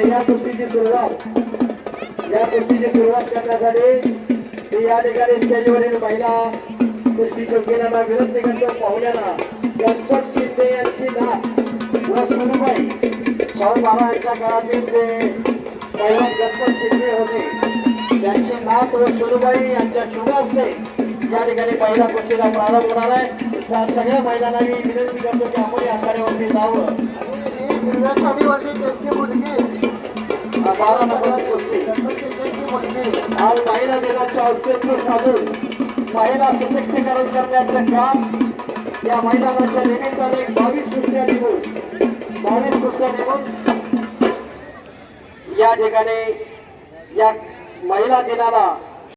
या गोष्टीची सुरुवात या या ठिकाणी स्टेजवरील महिला कुस्ती शौकीनांना विनंती करतो गणपत शिंदे यांची नाथ व सुनबाई शाहू महाराजांच्या काळातील जे गणपत शिंदे होते त्यांचे नाथ व सुनबाई यांच्या शुभ असते या ठिकाणी पहिला कुस्तीला प्रारंभ होणार आहे. त्या सगळ्या महिलांना मी विनंती करतो की आपण या आखाड्यावरती जावं. बारा नंबर कुस्ती आज महिला दिनाच्या औचित्य साधून महिला सशक्तीकरण करण्याचं काम या मैदानाच्या निमित्ताने बावीस कुस्त्या निघून बावीस कुस्त्या या ठिकाणी या महिला दिनाला